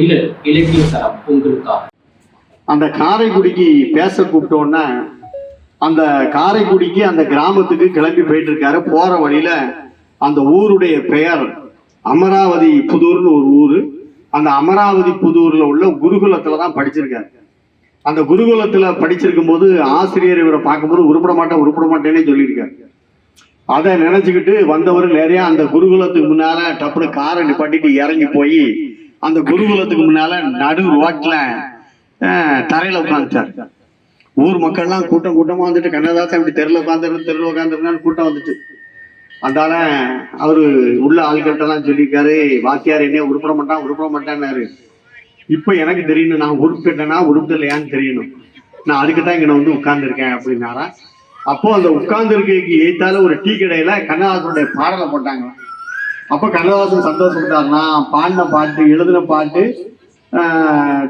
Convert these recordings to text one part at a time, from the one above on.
நிழல் இலக்கிய தரம் உங்களுக்காக. அந்த காரைக்குடிக்கு பேச கூப்பிட்டோன்னா அந்த காரைக்குடிக்கு அந்த கிராமத்துக்கு கிளம்பி போயிட்டு இருக்காரு போற வழியில அந்த ஊருடைய பெயர் அமராவதி புதூர்னு ஒரு ஊரு. அந்த அமராவதி புதூர்ல உள்ள குருகுலத்துல தான் படிச்சிருக்காரு. அந்த குருகுலத்துல படிச்சிருக்கும் போது ஆசிரியர் இவரை பார்க்கும்போது உருப்பட மாட்டேன் உருப்பட மாட்டேன்னே சொல்லியிருக்காரு. அதை நினைச்சுக்கிட்டு வந்தவர் நிறைய அந்த குருகுலத்துக்கு முன்னால டப்புனு காரை நிப்பாட்டிட்டு இறங்கி போய் அந்த குருகுலத்துக்கு முன்னால நடு ரோட்ல தரையில உட்காந்துட்டார் ஊர் மக்கள்லாம் கூட்டம் கூட்டமா வந்துட்டு கண்ணதாசன் இப்படி தெருல உட்காந்துருந்து தெருல உட்காந்துருந்தான்னு கூட்டம் வந்துச்சு. அதனால அவரு உள்ள ஆள்கிட்டலாம் சொல்லியிருக்காரு வாத்தியார் என்ன உருப்பிட மாட்டான் உருப்பிட மாட்டான்னாரு. இப்போ எனக்கு தெரியணும் நான் உருப்பிட்டேனா உருப்பிடலையான்னு தெரியணும். நான் அதுக்கு இங்கே நான் வந்து உட்கார்ந்துருக்கேன் அப்படின்னாரா. அப்போ அந்த உட்கார்ந்துருக்கைக்கு ஏத்தால ஒரு டீ கடையில கண்ணதாசனுடைய பாடலை போட்டாங்க அப்போ கண்ணதாசன் சந்தோஷப்பட்டார்னா பாடின பாட்டு எழுதின பாட்டு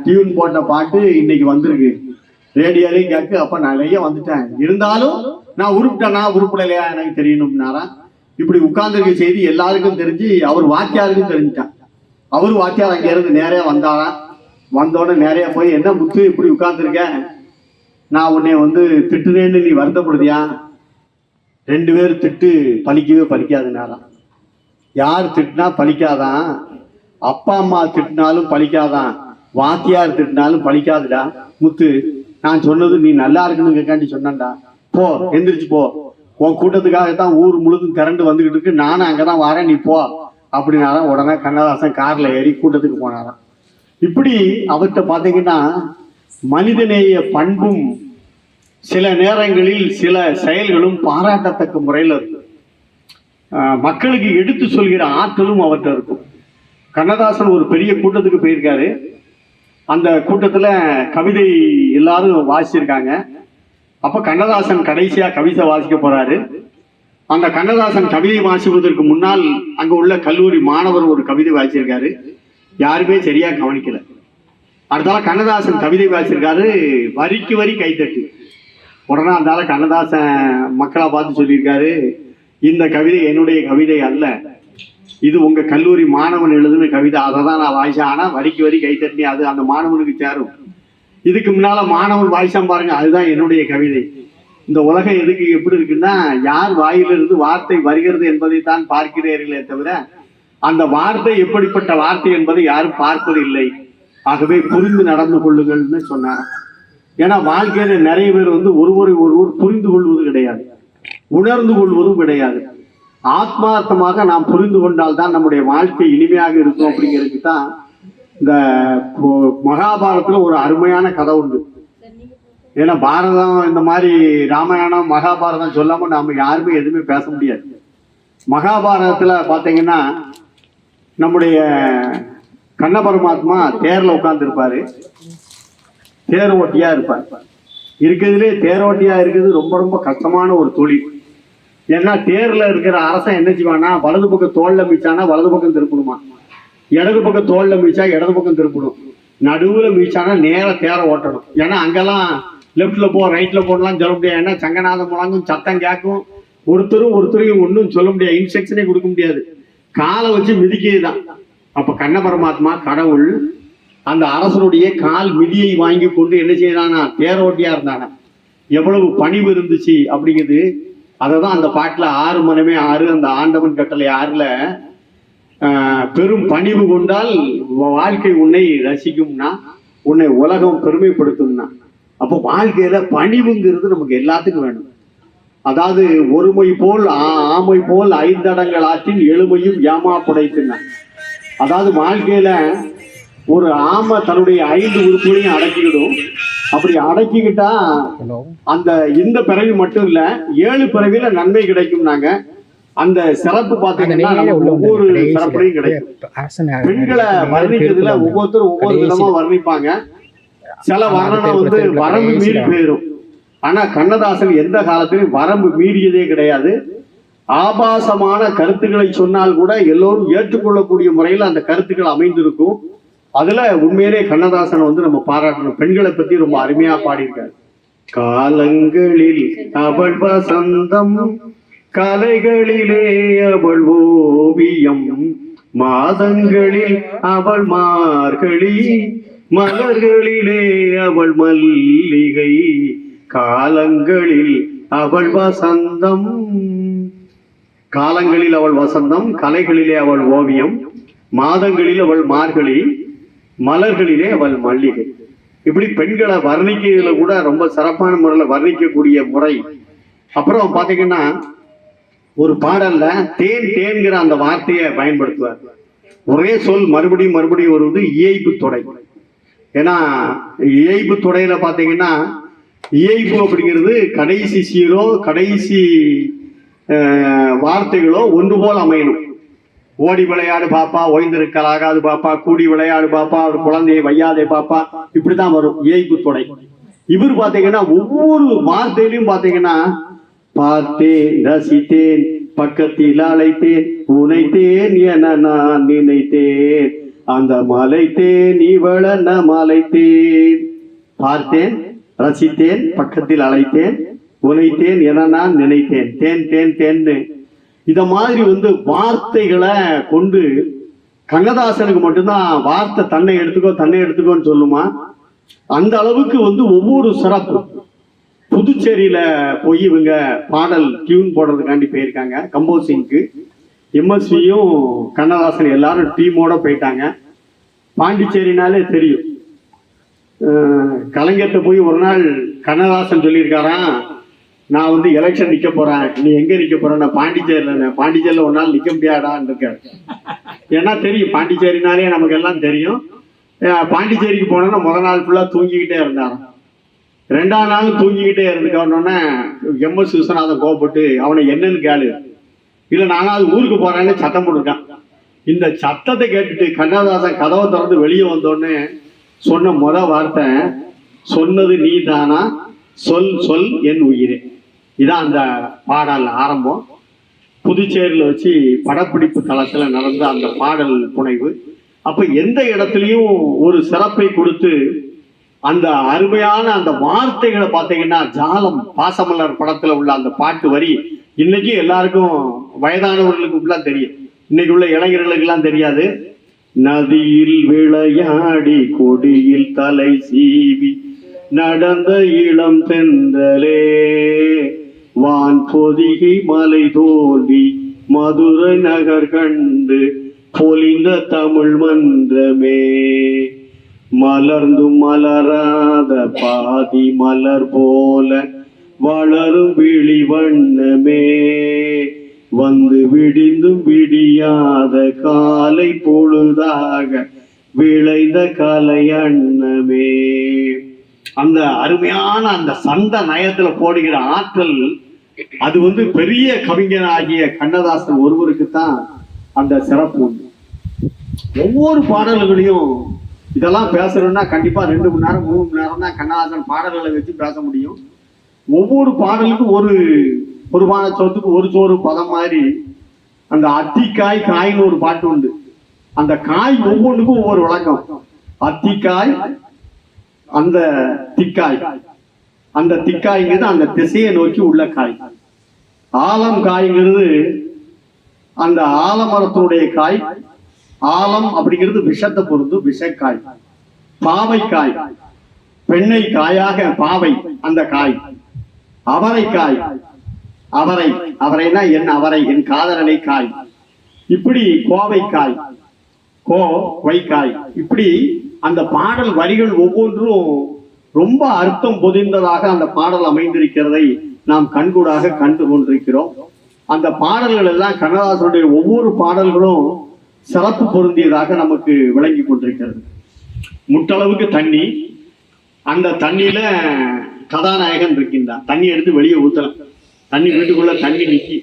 டியூன் போட்ட பாட்டு இன்னைக்கு வந்திருக்கு. ரேடியோலையும் கேட்கு அப்ப நிறைய வந்துட்டேன். இருந்தாலும் நான் உருப்பிட்டேனா உருப்பிடலையா எனக்கு தெரியணும்னாரா? இப்படி உட்கார்ந்துருக்க செய்தி எல்லாருக்கும் தெரிஞ்சு அவர் வாத்தியாருக்கும் தெரிஞ்சுட்டான். அவர் வாத்தியார் அங்கேருந்து நேரே வந்தாரா? வந்தோடனே நேரே போய் என்ன முத்து இப்படி உட்கார்ந்துருக்க? நான் உன்னை வந்து திட்டுனேன்னு நீ வருத்தப்படுதியா? ரெண்டு பேரும் திட்டு பலிக்கவே பலிக்காதுனாராம் யார் திட்டினா பழிக்காதான். அப்பா அம்மா திட்டினாலும் பழிக்காதான். வாத்தியார் திட்டினாலும் பழிக்காதுடா. முத்து நான் சொன்னது நீ நல்லா இருக்கணும் கேட்காண்டி சொன்னேன்டா. போ எந்திரிச்சு போ. உன் கூட்டத்துக்காகத்தான் ஊர் முழுதும் திரண்டு வந்துகிட்டு இருக்கு. நானும் அங்கே தான் வரேன் நீ போ. அப்படின்னாலும் உடனே கண்ணதாசன் காரில் ஏறி கூட்டத்துக்கு போனாராம். இப்படி அவர்கிட்ட பார்த்தீங்கன்னா மனிதநேய பண்பும் சில நேரங்களில் சில செயல்களும் பாராட்டத்தக்க முறையில் இருக்கும். மக்களுக்கு எடுத்து சொல்கிற ஆற்றலும் அவர்கிட்ட இருக்கும். கண்ணதாசன் ஒரு பெரிய கூட்டத்துக்கு போயிருக்காரு. அந்த கூட்டத்தில் கவிதை எல்லாரும் வாசிச்சிருக்காங்க. அப்போ கண்ணதாசன் கடைசியாக கவிதை வாசிக்க போறாரு. அந்த கண்ணதாசன் கவிதை வாசிப்பதற்கு முன்னால் அங்கே உள்ள கல்லூரி மாணவர் ஒரு கவிதை வாசிச்சிருக்காரு. யாருமே சரியாக கவனிக்கல. அடுத்தால கண்ணதாசன் கவிதை வாசிச்சிருக்காரு. வரிக்கு வரி கைத்தட்டு. உடனே அந்தால கண்ணதாசன் மக்களை பார்த்து சொல்லியிருக்காரு. இந்த கவிதை என்னுடைய கவிதை அல்ல. இது உங்க கல்லூரி மாணவன் எழுதுன கவிதை. அதை தான் நான் வாய்ச்சேன் ஆனால் வரிக்கு வரி கை தட்டி அது அந்த மாணவனுக்கு சேரும். இதுக்கு முன்னால மாணவன் வாய்ச்சான் பாருங்க. அதுதான் என்னுடைய கவிதை. இந்த உலகம் எதுக்கு எப்படி இருக்குன்னா யார் வாயிலிருந்து வார்த்தை வருகிறது என்பதை தான் பார்க்கிறீர்களே தவிர அந்த வார்த்தை எப்படிப்பட்ட வார்த்தை என்பதை யாரும் பார்ப்பது இல்லை ஆகவே புரிந்து நடந்து கொள்ளுங்கள்னு சொன்னார் ஏன்னா வாழ்க்கையில நிறைய பேர் வந்து ஒருவரை ஒருவர் புரிந்து கொள்வது கிடையாது. உணர்ந்து கொள்வதும் கிடையாது. ஆத்மார்த்தமாக நாம் புரிந்து கொண்டால் தான் நம்முடைய வாழ்க்கை இனிமையாக இருக்கும் அப்படிங்கிறதுக்கு தான் இந்த மகாபாரதத்தில் ஒரு அருமையான கதை உண்டு. ஏன்னா பாரதம் இந்த மாதிரி ராமாயணம் மகாபாரதம் சொல்லாமல் நாம் யாருமே எதுவுமே பேச முடியாது. மகாபாரதத்தில் பார்த்தீங்கன்னா நம்முடைய கண்ண பரமாத்மா தேரில் உட்கார்ந்து தேர் ஓட்டியாக இருப்பார். இருக்கிறதுலே தேரோட்டியாக இருக்கிறது ரொம்ப ரொம்ப கஷ்டமான ஒரு தொழில். ஏன்னா தேர்ல இருக்கிற அரசன் என்ன செய்வானா வலது பக்கம் தோல்ல மீச்சானா வலது பக்கம் திருப்பணுமா இடது பக்கம் தோல்ல மீச்சா இடது பக்கம் திருப்பணும் நடுவுல மீச்சானா நேர தேர ஓட்டணும். ஏன்னா அங்கெல்லாம் லெஃப்ட்ல போ ரைட்ல போடலாம் சொல்ல முடியாது. ஏன்னா சங்கநாதம் முழங்கும் சத்தம் கேட்கும். ஒருத்தரும் ஒருத்தரையும் ஒன்றும் சொல்ல முடியாது. இன்ஸ்ட்ரக்ஷனே கொடுக்க முடியாது. காலை வச்சு மிதிக்கிறது தான் அப்ப கண்ண பரமாத்மா கடவுள் அந்த அரசனுடைய கால் மிதியை வாங்கி கொண்டு என்ன செய்யறானா தேரோட்டியா இருந்தானா? எவ்வளவு பணிவு இருந்துச்சு அப்படிங்கிறது அதை தான் அந்த பாட்டில் ஆறு மனமே ஆறு அந்த ஆண்டவன் கட்டளை ஆறுல பெரும் பணிவு கொண்டால் வாழ்க்கை உன்னை ரசிக்கும்னா உன்னை உலகம் பெருமைப்படுத்தும்னா. அப்போ வாழ்க்கையில பணிவுங்கிறது நமக்கு எல்லாத்துக்கும் வேணும். அதாவது ஒருமை போல் ஆமை போல் ஐந்தடங்கள் ஆற்றின் எழுமையும் ஏமா புடைத்துனா அதாவது வாழ்க்கையில ஒரு ஆமை தன்னுடைய ஐந்து உறுப்புகளையும் அடக்கிவிடும். அப்படி அடக்கிக்கிட்டா அந்த இந்த பிறவி மட்டும் இல்ல ஏழு பிறவில நன்மை கிடைக்கும்னாங்க. அந்த சிறப்பு பாத்தீங்கன்னா ஒவ்வொரு சிறப்புலையும் கிடைக்கும். பெண்களை வர்ணிக்கிறதுல ஒவ்வொருத்தரும் ஒவ்வொரு விதமா வர்ணிப்பாங்க. சில வர்ணனை வந்து வரம்பு மீறி போயிடும் ஆனா கண்ணதாசன் எந்த காலத்திலும் வரம்பு மீறியதே கிடையாது. ஆபாசமான கருத்துக்களை சொன்னால் கூட எல்லோரும் ஏற்றுக்கொள்ளக்கூடிய முறையில் அந்த கருத்துக்கள் அமைந்திருக்கும். அதுல உண்மையிலே கண்ணதாசன் வந்து நம்ம பாராட்டணும். பெண்களை பத்தி ரொம்ப அருமையா பாடியிருக்காரு. காலங்களில் அவள் வசந்தம் கலைகளிலே அவள் ஓவியம் மாதங்களில் அவள் மார்கழி மலர்களிலே அவள் மல்லிகை காலங்களில் அவள் வசந்தம் காலங்களில் அவள் வசந்தம் கலைகளிலே அவள் ஓவியம் மாதங்களில் அவள் மார்கழி மலர்களிலே அவள் மல்லிகை. இப்படி பெண்களை வர்ணிக்கிறதுல கூட ரொம்ப சிறப்பான முறையில் வர்ணிக்கக்கூடிய முறை. அப்புறம் பாத்தீங்கன்னா ஒரு பாடல்ல தேன் தேன்கிற அந்த வார்த்தையை பயன்படுத்துவார். ஒரே சொல் மறுபடியும் மறுபடியும் வருவது இயைபு தொடை. ஏன்னா இயைபு தொடையில பாத்தீங்கன்னா இயைபு அப்படிங்கிறது கடைசி சீரோ கடைசி வார்த்தைகளோ ஒன்று போல் அமையணும். ஓடி விளையாடு பாப்பா ஓய்ந்திருக்கலாகாது பாப்பா கூடி விளையாடு பாப்பா ஒரு குழந்தையை வையாதே பாப்பா. இப்படிதான் வரும் ஏய்ப்பு துணை. இவர் பாத்தீங்கன்னா ஒவ்வொரு வார்த்தையிலும் பாத்தீங்கன்னா பார்த்தேன் ரசித்தேன் பக்கத்தில் அழைத்தேன் உனைத்தேன் என நான் நினைத்தேன். அந்த மலைத்தேன் இவள மலைத்தேன். பார்த்தேன் ரசித்தேன் பக்கத்தில் அழைத்தேன் உனைத்தேன் என நான் நினைத்தேன். தேன் தேன் தேன்னு இத மாதிரி வந்து வார்த்தைகளை கொண்டு கண்ணதாசனுக்கு மட்டும்தான் வார்த்தை தன்னை எடுத்துக்கோ தன்னை எடுத்துக்கோன்னு சொல்லுமா? அந்த அளவுக்கு வந்து ஒவ்வொரு சிறப்பு புதுச்சேரியில போய் இவங்க பாடல் டியூன் போடுறதுக்காண்டி போயிருக்காங்க கம்போசிங்க்கு. எம்எஸ்வியும் கண்ணதாசன் எல்லாரும் டீமோட போயிட்டாங்க. பாண்டிச்சேரினாலே தெரியும். கலைஞர்கிட்ட போய் ஒரு நாள் கண்ணதாசன் சொல்லியிருக்காராம் நான் வந்து எலெக்ஷன் நிக்க போறேன். நீ எங்க நிக்க போற நான் பாண்டிச்சேரியில பாண்டிச்சேரியில ஒரு நாள் நிக்க முடியாடான்னு இருக்காரு ஏன்னா தெரியும் பாண்டிச்சேரினாலே நமக்கு எல்லாம் தெரியும். பாண்டிச்சேரிக்கு போனோன்னா முதல் நாள் ஃபுல்லா தூங்கிக்கிட்டே இருந்தான். ரெண்டாம் நாள் தூங்கிக்கிட்டே இருந்துக்கோன்னொன்னே எம்எஸ் விஸ்வநாதன் கோவப்பட்டு அவனை என்னன்னு கேளு. இல்ல நானாவது ஊருக்கு போறேன்னு சத்தம் போட்டிருக்கான். இந்த சத்தத்தை கேட்டுட்டு கண்ணதாசன் கதவை திறந்து வெளியே வந்தோடனே சொன்ன முத வார்த்தை சொன்னது நீ தானா சொல் சொல் என் உயிரே. இதான் அந்த பாடல் ஆரம்பம். புதுச்சேரியில் வச்சு படப்பிடிப்பு தளத்தில் நடந்த அந்த பாடல் புனைவு. அப்போ எந்த இடத்துலையும் ஒரு சிறப்பை கொடுத்து அந்த அருமையான அந்த வார்த்தைகளை பார்த்தீங்கன்னா ஜாலம் பாசமலர் படத்தில் உள்ள அந்த பாட்டு வரி இன்னைக்கு எல்லாருக்கும் வயதானவர்களுக்கு உள்ள தெரியும். இன்னைக்கு உள்ள இளைஞர்களுக்கெல்லாம் தெரியாது. நதியில் விளையாடி கொடியில் தலை சீவி நடந்த இளம் தென்றலே. வான் பொதிகை மலை தோன்றி மதுரை நகர் கண்டு பொலிந்த தமிழ் மன்றமே. மலர்ந்தும் மலராத பாதி மலர் போல வளரும் விழி வண்ணமே. வந்து விடிந்தும் விடியாத காலை பொழுதாக விளைந்த கலை அண்ணமே அந்த அருமையான அந்த சந்த நயத்துல போடுகிற ஆற்றல் அது வந்து பெரிய கவிஞராகிய கண்ணதாசன் ஒருவருக்கு தான் அந்த சிறப்பு. உண்டு ஒவ்வொரு பாடல்களையும் இதெல்லாம் பேசணும்னா கண்டிப்பா ரெண்டு மணி நேரம் மூணு மணி நேரம் தான் கண்ணதாசன் பாடல்களை வச்சு பேச முடியும். ஒவ்வொரு பாடலுக்கும் ஒரு பொதுவான பான சொத்துக்கு ஒரு சோறு பதம் மாதிரி அந்த அத்திக்காய் காய்னு ஒரு பாட்டு உண்டு. அந்த காய் ஒவ்வொன்றுக்கும் ஒவ்வொரு விளக்கம். அத்திக்காய் அந்த திக்காய். அந்த திக்காய்ங்கிறது அந்த திசையை நோக்கி உள்ள காய். ஆலம் காய்ங்கிறது அந்த ஆலமரத்தினுடைய காய். ஆலம் அப்படிங்கிறது விஷத்தை பொறுத்து விஷக்காய். பாவைக்காய். பெண்ணை காயாக பாவை அந்த காய். அவரைக்காய். அவரை. அவரைனா என் அவரை என் காதலனை காய். இப்படி கோவைக்காய். கோ வைக்காய். இப்படி அந்த பாடல் வரிகள் ஒவ்வொன்றும் ரொம்ப அர்த்தம் பொதிந்ததாக அந்த பாடல் அமைந்திருக்கிறதை நாம் கண்கூடாக கண்டு கொண்டிருக்கிறோம். அந்த பாடல்கள் எல்லாம் கண்ணதாசனுடைய ஒவ்வொரு பாடல்களும் சிறப்பு பொருந்தியதாக நமக்கு விளங்கி கொண்டிருக்கிறது. முட்டளவுக்கு தண்ணி. அந்த தண்ணியில கதாநாயகன் இருக்கின்றான். தண்ணி எடுத்து வெளியே ஊத்தலாம். தண்ணி வீட்டுக்குள்ள தண்ணி நிக்கி.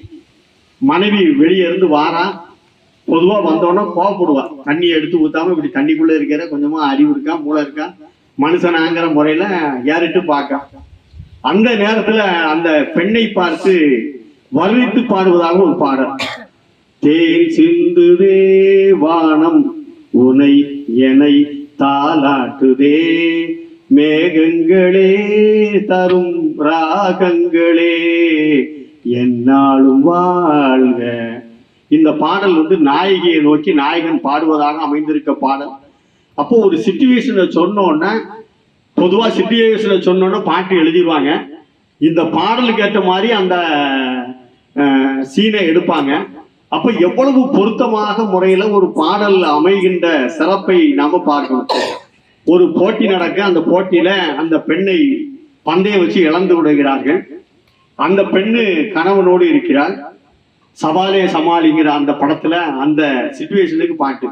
மனைவி வெளியே இருந்து வாரா. பொதுவா வந்தோன்னா கோவப்படுவா. தண்ணி எடுத்து ஊத்தாம இப்படி தண்ணிக்குள்ள இருக்கிற கொஞ்சமா அறிவு இருக்கா மூளை இருக்கா? மனுஷனாங்கிற முறையில ஏறிட்டு பார்க்க. அந்த நேரத்துல அந்த பெண்ணை பார்த்து வருவித்து பாடுவதாக ஒரு பாடல். தேன் சிந்துதே வானம் உனை எனை தாலாட்டுதே மேகங்களே தரும் ராகங்களே. என்னாலும் வாழ்க. இந்த பாடல் வந்து நாயகியை நோக்கி நாயகன் பாடுவதாக அமைந்திருக்க பாடல். அப்போ ஒரு சிச்சுவேஷனை சொன்னோன்னே பொதுவாக சிச்சுவேஷனை சொன்னோன்னே பாட்டு எழுதிடுவாங்க இந்த பாடலுக்கு ஏற்ற மாதிரி அந்த சீனை எடுப்பாங்க. அப்ப எவ்வளவு பொருத்தமாக முறையில ஒரு பாடல் அமைகின்ற சிறப்பை நாம பார்க்கணும். ஒரு போட்டி நடக்க அந்த போட்டியில அந்த பெண்ணை பந்தயம் வச்சு இழந்து விடுகிறார்கள். அந்த பெண்ணு கணவனோடு இருக்கிறாள். சவாலே சமாளிங்கிற அந்த படத்துல அந்த சுச்சுவேஷனுக்கு பாட்டு.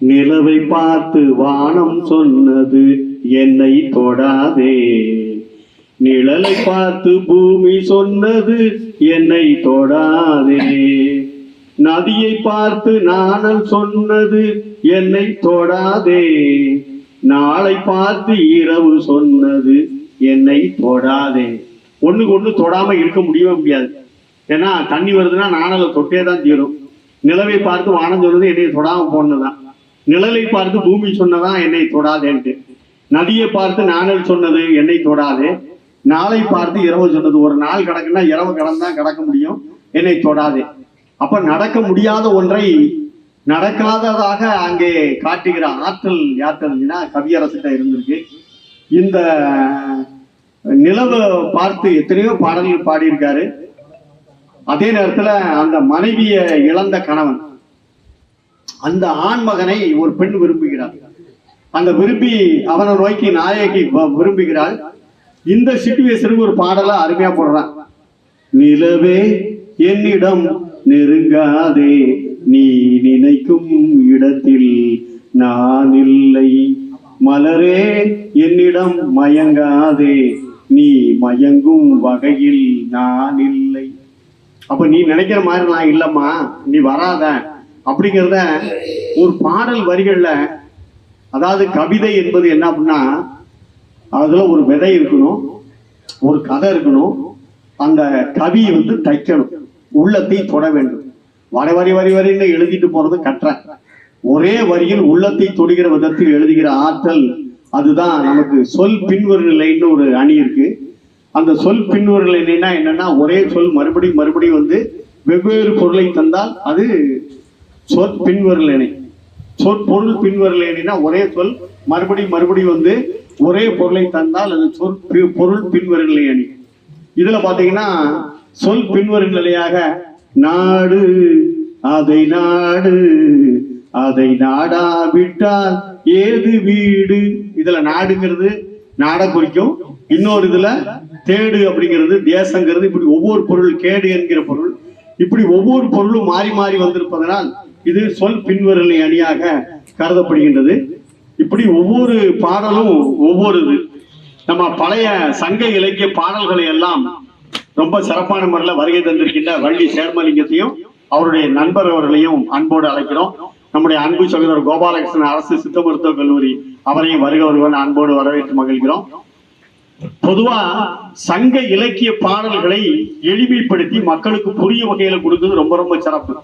நிலவை பார்த்து வானம் சொன்னது என்னை தொடாதே. நிழலை பார்த்து பூமி சொன்னது என்னை தொடாதே. நதியை பார்த்து நாணல் சொன்னது என்னை தொடாதே. நாளை பார்த்து இரவு சொன்னது என்னை தொடாதே. ஒண்ணுக்கு ஒண்ணு தொடாம இருக்க முடியவே முடியாது. ஏன்னா தண்ணி வருதுன்னா நாணலை தொட்டே தான் தீரும். நிலவை பார்த்து வானம் சொன்னது என்னை தொடாம போனதுதான். நிழலை பார்த்து பூமி சொன்னதான் என்னை தொடாதேன்ட்டு. நதியை பார்த்து நானல் சொன்னது என்னை தொடாதே. நாளை பார்த்து இரவு சொன்னது ஒரு நாள் கிடக்குன்னா இரவு கடந்தா கிடக்க முடியும். என்னை தொடாதே. அப்ப நடக்க முடியாத ஒன்றை நடக்காததாக அங்கே காட்டுகிற ஆற்றல் யார் தெரிஞ்சுன்னா கவியரசிட்ட இருந்திருக்கு. இந்த நிலவை பார்த்து எத்தனையோ பாடல்கள் பாடியிருக்காரு. அதே நேரத்துல அந்த மனைவியை இழந்த கணவன் அந்த ஆண் மகனை ஒரு பெண் விரும்புகிறார் அந்த விரும்பி அவனை நோக்கி நாயகி வ- விரும்புகிறாள். இந்த சிச்சுவேஷனுக்கு ஒரு பாடலா அருமையா போடுறான். நிலவே என்னிடம் நெருங்காதே நீ நினைக்கும் இடத்தில் நான் இல்லை. மலரே என்னிடம் மயங்காதே நீ மயங்கும் வகையில் நான் இல்லை. அப்ப நீ நினைக்கிற மாதிரி நான் இல்லம்மா. நீ வராத. அப்படிங்கிறத ஒரு பாடல் வரிகளில் அதாவது கவிதை என்பது என்ன அப்படின்னா அதில் ஒரு விதை இருக்கணும் ஒரு கதை இருக்கணும் அந்த கவி வந்து தைக்கணும் உள்ளத்தை தொட வேண்டும். வரை வரி வரி வரின்னு எழுதிட்டு போறது கற்ற ஒரே வரியில் உள்ளத்தை தொடுகிற விதத்தில் எழுதுகிற ஆற்றல் அதுதான் நமக்கு சொல் பின்வரு நிலைன்னு ஒரு அணி இருக்கு. அந்த சொல் பின்வரு நிலைன்னா என்னன்னா ஒரே சொல் மறுபடியும் மறுபடியும் வந்து வெவ்வேறு பொருளை தந்தால் அது சொற் பின்வரலேனை இணை சொற்பொருள் பின்வரலேனா ஒரே சொல் மறுபடியும் மறுபடியும் வந்து ஒரே பொருளை தந்தால் அது சொற் பொருள் பின்வரல் அணி இதுல பாத்தீங்கன்னா சொல் பின்வரும் நிலையாக நாடு அதை நாடு அதை நாடாவிட்டால் ஏது வீடு? இதுல நாடுங்கிறது நாட குறிக்கும். இன்னொரு இதுல தேடு அப்படிங்கிறது தேசங்கிறது இப்படி ஒவ்வொரு பொருள் கேடு என்கிற பொருள். இப்படி ஒவ்வொரு பொருளும் மாறி மாறி வந்திருப்பதனால் இது சொல் பின்வரலை அணியாக கருதப்படுகின்றது. இப்படி ஒவ்வொரு பாடலும் ஒவ்வொரு இது நம்ம பழைய சங்க இலக்கிய பாடல்களை எல்லாம் ரொம்ப சிறப்பான முறையில் வருகை தந்திருக்கின்ற வள்ளி சேர்மலிங்கத்தையும் அவருடைய நண்பர் அவர்களையும் அன்போடு அழைக்கிறோம். நம்முடைய அன்பு சகோதரர் கோபாலகிருஷ்ணன் அரசு சித்த மருத்துவக் கல்லூரி அவரையும் வருக வருவன் அன்போடு வரவேற்று மகிழ்கிறோம். பொதுவா சங்க இலக்கிய பாடல்களை எளிமைப்படுத்தி மக்களுக்கு புரிய வகையில கொடுக்கிறது ரொம்ப ரொம்ப சிறப்பு.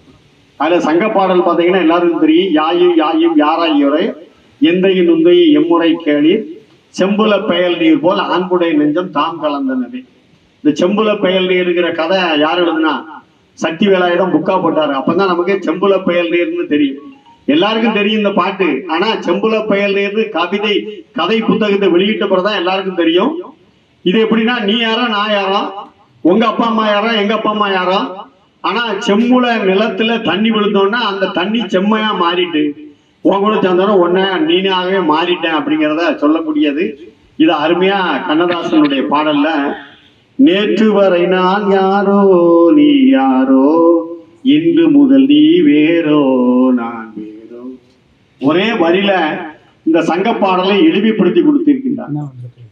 அதுல சங்க பாடல் பார்த்தீங்கன்னா எல்லாருக்கும் தெரியும். யாயும் யாயும் யாராயுரை எந்தையின் நுந்தையை எம்முறை கேளி செம்புல பெயல் நீர் போல் ஆண்புடைய நெஞ்சம் தாம் கலந்தனவே. இந்த செம்புல பெயல் நீருங்கிற கதை யார் எழுதுனா? சக்தி வேலாயிடம் புக்கா போட்டாரு. அப்பதான் நமக்கு செம்புல பெயல் நீர்னு தெரியும். எல்லாருக்கும் தெரியும் இந்த பாட்டு. ஆனா செம்புல பெயல் நீர்னு கவிதை கதை புத்தகத்தை வெளியிட்ட பிறதான் எல்லாருக்கும் தெரியும். இது எப்படின்னா நீ யாரோ நான் யாரோ? உங்க அப்பா அம்மா யாரோ? எங்க அப்பா அம்மா யாரோ? ஆனா செம்முல நிலத்துல தண்ணி விழுந்தோன்னா அந்த தண்ணி செம்மையா மாறிட்டு உன் கூட சேர்ந்தோன்னா உன்ன நீனாகவே மாறிட்டேன் அப்படிங்கிறத சொல்லக்கூடியது இது அருமையா கண்ணதாசனுடைய பாடல்ல நேற்று வரை நான் யாரோ நீ யாரோ இன்று முதல் நீ வேறோ நான் வேறோ. ஒரே வரியில இந்த சங்க பாடலை எளிமைப்படுத்தி கொடுத்திருக்கின்றான்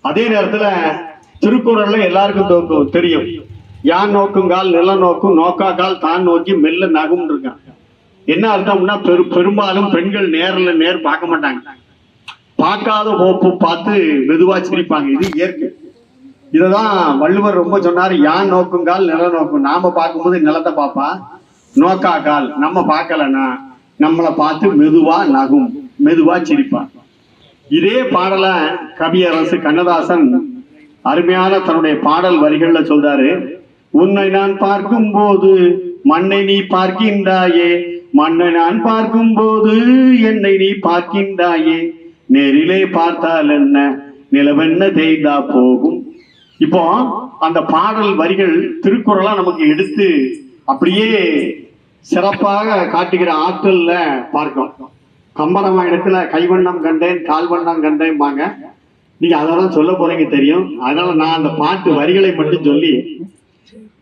அதே நேரத்துல திருக்குறள்ல எல்லாருக்கும் தெரியும். யான் நோக்குங்கால் நில நோக்கும் நோக்காக்கால் தான் நோக்கி மெல்ல நகும் இருக்கான் என்ன அர்த்தம்னா பெரு பெரும்பாலும் பெண்கள் நேரில் நேர் பார்க்க மாட்டாங்க. பார்க்காத போப்பு பார்த்து மெதுவா சிரிப்பாங்க. இது இயற்கை. இததான் வள்ளுவர் ரொம்ப சொன்னாரு யான் நோக்குங்கால் நில நோக்கும். நாம பார்க்கும்போது நிலத்தை பார்ப்பா. நோக்காக்கால் நம்ம பார்க்கலன்னா நம்மளை பார்த்து மெதுவா நகும் மெதுவா சிரிப்பா. இதே பாடல கவியரசு கண்ணதாசன் அருமையான தன்னுடைய பாடல் வரிகள்ல சொல்றாரு. உன்னை நான் பார்க்கும் போது மண்ணை நீ பார்க்கின்றாயே மண்ணை நான் பார்க்கும்போது என்னை நீ பார்க்கின்றாயே. நேரிலே பார்த்தால் என்ன? நிலவென்ன தேய்ந்தா போகும்? இப்போ அந்த பாடல் வரிகள் திருக்குறளா நமக்கு எடுத்து அப்படியே சிறப்பாக காட்டுகிற ஆற்றல்ல பார்க்கும் கம்பராமாயணத்துல கைவண்ணம் கண்டேன் கால்வண்ணம் கண்டேன்பாங்க. நீங்க அதெல்லாம் சொல்ல போறீங்க தெரியும். அதனால நான் அந்த பாட்டு வரிகளை மட்டும் சொல்லி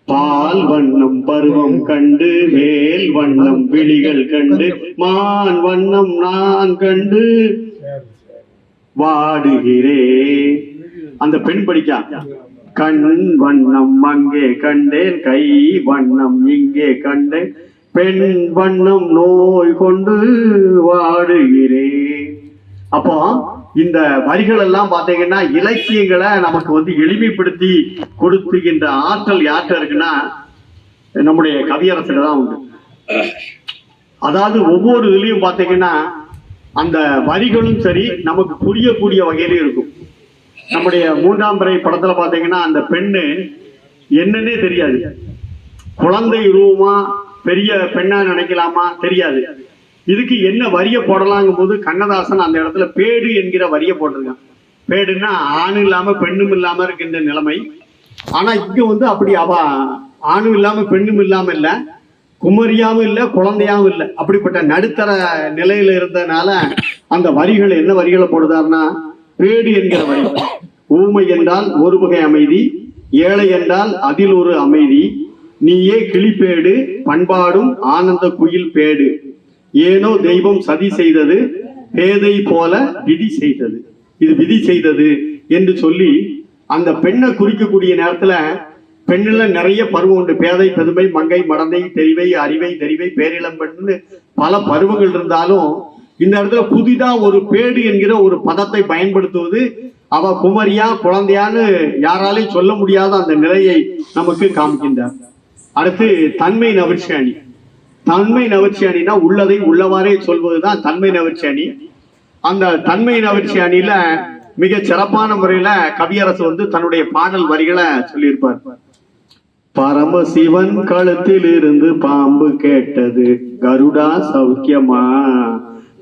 பால் வண்ணம் பருவம் கண்டு மேல் வண்ணம் விழிகள் கண்டு மான் வண்ணம் நான் கண்டு வாடுகிறே அந்த பெண் படிக்கா? கண் வண்ணம் அங்கே கண்டேன் கை வண்ணம் இங்கே கண்டேன் பெண் வண்ணம் நோய் கொண்டு வாடுகிறேன். அப்போ இந்த வரிகள் எல்லாம் பார்த்தீங்கன்னா இலக்கியங்களை நமக்கு வந்து எளிமைப்படுத்தி கொடுத்துகின்ற ஆற்றல் யார்கிட்ட இருக்குன்னா நம்முடைய கவியரசுல தான் உண்டு. அதாவது ஒவ்வொரு இதுலையும் பார்த்தீங்கன்னா அந்த வரிகளும் சரி நமக்கு புரியக்கூடிய வகையிலும் இருக்கும். நம்முடைய மூன்றாம் பிறை படத்துல பார்த்தீங்கன்னா அந்த பெண்ணு என்னன்னே தெரியாது. குழந்தை உருவமா பெரிய பெண்ணா நினைக்கலாமா? தெரியாது. இதுக்கு என்ன வரிய போடலாங்கும் போது கண்ணதாசன் அந்த இடத்துல பேடு என்கிற வரிய போட்டிருக்கான். பேடுன்னா ஆணும் இல்லாம பெண்ணும் இல்லாம இருக்கின்ற நிலைமை. ஆனா இங்க வந்து அப்படி அவ ஆணும் இல்லாம பெண்ணும் இல்லாம இல்ல குமரியாவும் இல்ல குழந்தையாவும் இல்ல. அப்படிப்பட்ட நடுத்தர நிலையில இருந்ததுனால அந்த வரிகள் என்ன வரிகளை போடுதாருன்னா பேடு என்கிற வரி. ஊமை என்றால் ஒரு வகை அமைதி ஏழை என்றால் அதில் ஒரு அமைதி. நீயே கிளிப்பேடு பண்பாடும் ஆனந்த குயில் பேடு. ஏனோ தெய்வம் சதி செய்தது பேதை போல விதி செய்தது. இது விதி செய்தது என்று சொல்லி அந்த பெண்ணை குறிக்கக்கூடிய நேரத்துல பெண்ணில் நிறைய பருவம் உண்டு. பேதை பெருமை மங்கை மடந்தை தெரிவை அறிவை தெரிவை பேரிளம்பெண்ணு பல பருவங்கள் இருந்தாலும் இந்த இடத்துல புதிதா ஒரு பேடு என்கிற ஒரு பதத்தை பயன்படுத்துவது அவ குமரியா குழந்தையான்னு யாராலையும் சொல்ல முடியாத அந்த நிலையை நமக்கு காமிக்கின்றார். அடுத்து தன்மை நவிர்ச்சி அணி. தன்மை நவர்ச்சி அணினா உள்ளதை உள்ளவாறே சொல்வதுதான் தன்மை நவர்ச்சி அணி அந்த தன்மை நவர்ச்சி அணியில மிக சிறப்பான முறையில கவியரசு வந்து தன்னுடைய பாடல் வரிகளை சொல்லியிருப்பார். பரமசிவன் கழுத்தில் இருந்து பாம்பு கேட்டது கருடா சௌக்கியமா?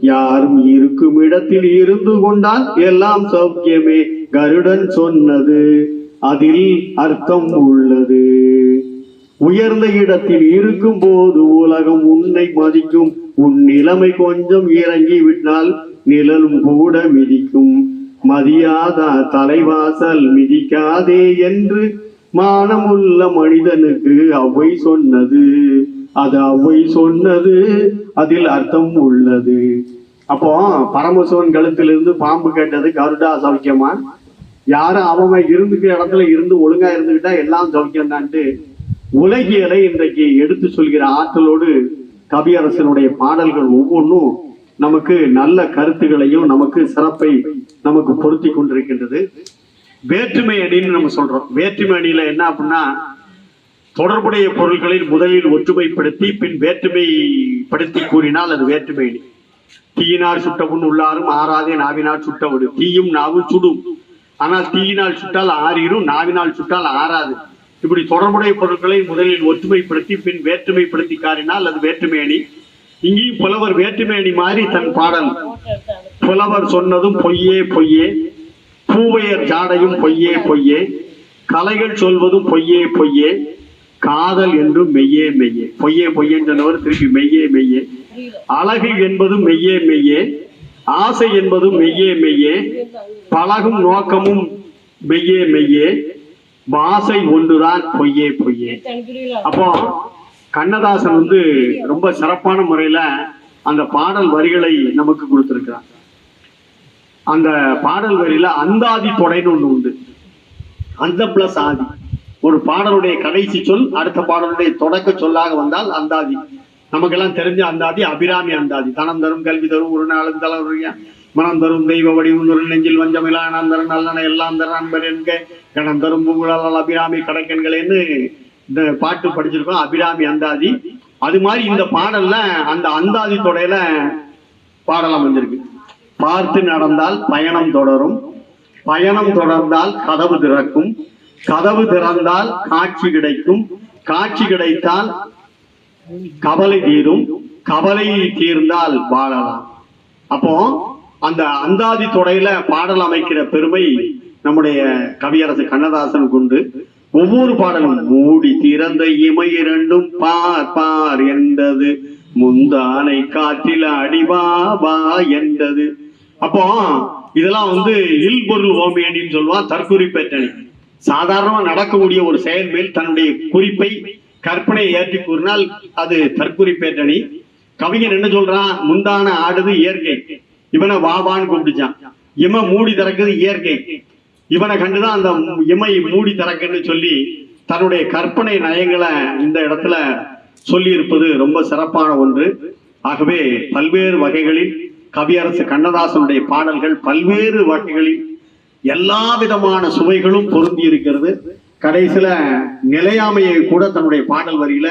யாரும் இருக்கும் இடத்தில் இருந்து கொண்டால் எல்லாம் சௌக்கியமே? கருடன் சொன்னது அதில் அர்த்தம் உள்ளது. உயர்ந்த இடத்தில் இருக்கும் போது உலகம் உன்னை மதிக்கும். உன் நிலைமை கொஞ்சம் இறங்கி விட்டால் நிழலும் கூட மிதிக்கும். மதியாதா தலைவாசல் மிதிக்காதே என்று மானமுள்ள மனிதனுக்கு அவ்வை சொன்னது. அது அவ்வை சொன்னது அதில் அர்த்தம் உள்ளது. அப்போ பரமசிவன் கழுத்திலிருந்து பாம்பு கேட்டது கருடா சௌக்கியமா? யாரும் அவன் இருந்துக்கிற இடத்துல இருந்து ஒழுங்கா இருந்துகிட்டா எல்லாம் சௌக்கியம் தான்ட்டு உலகியலை இன்றைக்கு எடுத்து சொல்கிற ஆற்றலோடு கவியரசனுடைய பாடல்கள் ஒவ்வொன்றும் நமக்கு நல்ல கருத்துகளையும் நமக்கு சிறப்பை நமக்கு பொருத்தி கொண்டிருக்கின்றது. வேற்றுமை அணின்னு நம்ம சொல்றோம். வேற்றுமை அணியில என்ன அப்படின்னா தொடர்புடைய பொருள்களில் முதலில் ஒற்றுமைப்படுத்தி பின் வேற்றுமைப்படுத்தி கூறினால் அது வேற்றுமை அணி. தீயினால் சுட்டவுன் உள்ளாரும் ஆறாதே நாவினால் சுட்டவிடு தீயும் நாவும் சுடும். ஆனால் தீயினால் சுட்டால் ஆறிரும் நாவினால் சுட்டால் ஆறாது. இப்படி தொடர்புடைய பொருட்களை முதலில் ஒற்றுமைப்படுத்தி பின் வேற்றுமைப்படுத்தி காரினால் அது வேற்றுமை அணி இங்கேயும் புலவர் வேற்றுமை அணி மாதிரி தன் பாடல். புலவர் சொன்னதும் பொய்யே பொய்யே. பூவையர் ஜாடையும் பொய்யே பொய்யே. கலைகள் சொல்வதும் பொய்யே பொய்யே. காதல் என்றும் மெய்யே மெய்யே. பொய்யே பொய்யன்னு சொன்னவர் திருப்பி மெய்யே மெய்யே. அழகு என்பதும் மெய்யே மெய்யே. ஆசை என்பதும் மெய்யே மெய்யே. பழகும் நோக்கமும் மெய்யே மெய்யே. பாசை ஒன்றுதான் பொய்யே பொய்யே. அப்போ கண்ணதாசன் வந்து ரொம்ப சிறப்பான முறையில அந்த பாடல் வரிகளை நமக்கு கொடுத்திருக்கிறார். அந்த பாடல் வரியில அந்தாதி தொடைன்னு ஒண்ணு உண்டு. அந்த பிளஸ் ஆதி. ஒரு பாடலுடைய கடைசி சொல் அடுத்த பாடலுடைய தொடக்க சொல்லாக வந்தால் அந்தாதி. நமக்கெல்லாம் தெரிஞ்ச அந்தாதி அபிராமி அந்தாதி. தனம் தரும் கல்வி தரும் ஒரு நாளும் தலைவருடைய மனம் தரும் தெய்வ வடிவம் நெஞ்சில் வஞ்சமிலா நந்தரன் நல்லன எல்லாம் தர நண்பர் என்க. கடன் தரும் பூங்குழலால் அபிராமி கடைக்கண்களேன்னு இந்த பாட்டு படிச்சிருக்கோம் அபிராமி அந்தாதி. அது மாதிரி இந்த பாடல்ல அந்த அந்தாதி தொடையில பாடலாம் வந்திருக்கு. பார்த்து நடந்தால் பயணம் தொடரும். பயணம் தொடர்ந்தால் கதவு திறக்கும். கதவு திறந்தால் காட்சி கிடைக்கும். காட்சி கிடைத்தால் கவலை தீரும். கவலை தீர்ந்தால் வாழலாம். அப்போ அந்த அந்தாதி தொடையில பாடல் அமைக்கிற பெருமை நம்முடைய கவியரசு கண்ணதாசன் கொண்டு ஒவ்வொரு பாடலும் மூடி திறந்த இமை இரண்டும் பார் பார் என்றது. முந்தானை காற்றில் அடிவாபா என்றது. அப்போ இதெல்லாம் வந்து இல்பொருள் ஓமியடின்னு சொல்லுவான் தற்குறிப்பேற்றணி சாதாரணமா நடக்கக்கூடிய ஒரு செயல் மேல் தன்னுடைய குறிப்பை கற்பனை ஏற்றி கூறினால் அது தற்குறிப்பேற்றணி கவிஞர் என்ன சொல்றான் முந்தான ஆடுது இயற்கை. இவனை வாவான்னு கூப்பிட்டுச்சான் இம மூடி திறக்குது இயற்கை. இவனை கண்டுதான் அந்த இமை மூடி திறக்குன்னு சொல்லி தன்னுடைய கற்பனை நயங்களை இந்த இடத்துல சொல்லி இருப்பது ரொம்ப சிறப்பான ஒன்று. ஆகவே பல்வேறு வகைகளில் கவியரசு கண்ணதாசனுடைய பாடல்கள் பல்வேறு வகைகளில் எல்லா விதமான சுவைகளும் பொருந்தி இருக்கிறது. கடைசியில நிலையாமையை கூட தன்னுடைய பாடல் வரியில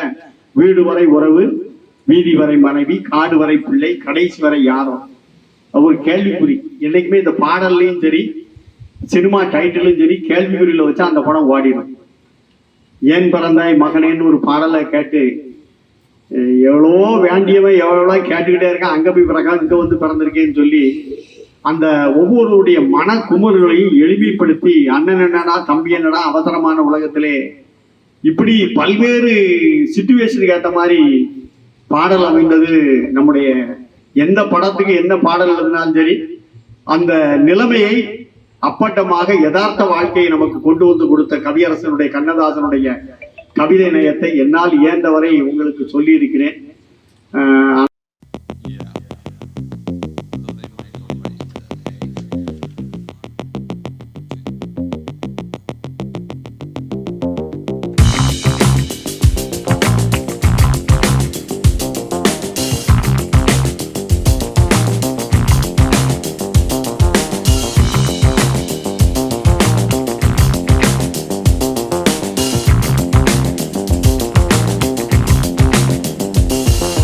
வீடு வரை உறவு வீதி வரை மனைவி காடு வரை பிள்ளை கடைசி வரை யாரோ ஒரு கேள்விக்குறி. என்னைக்குமே இந்த பாடல்லையும் சரி சினிமா டைட்டிலும் சரி கேள்விக்குறியில் வச்சா அந்த படம் ஓடிடும். ஏன் பிறந்தாய் மகனேன்னு ஒரு பாடலை கேட்டு எவ்வளோ வேண்டியவன் எவ்வளோ கேட்டுக்கிட்டே இருக்கான் அங்கே போய் பிறக்கான் இங்கே வந்து பிறந்திருக்கேன்னு சொல்லி அந்த ஒவ்வொருடைய மன குமுறுகளையும் எளிமைப்படுத்தி அண்ணன் என்னடா தம்பி என்னடா அவசரமான உலகத்திலே இப்படி பல்வேறு சுச்சுவேஷனுக்கு ஏற்ற மாதிரி பாடல் அமைந்தது நம்முடைய எந்த படத்துக்கு என்ன பாடல் இருந்தாலும் சரி அந்த நிலைமையை அப்பட்டமாக யதார்த்த வாழ்க்கையை நமக்கு கொண்டு வந்து கொடுத்த கவியரசனுடைய கண்ணதாசனுடைய கவிதை நயத்தை என்னால் இயன்றவரை உங்களுக்கு சொல்லியிருக்கிறேன்.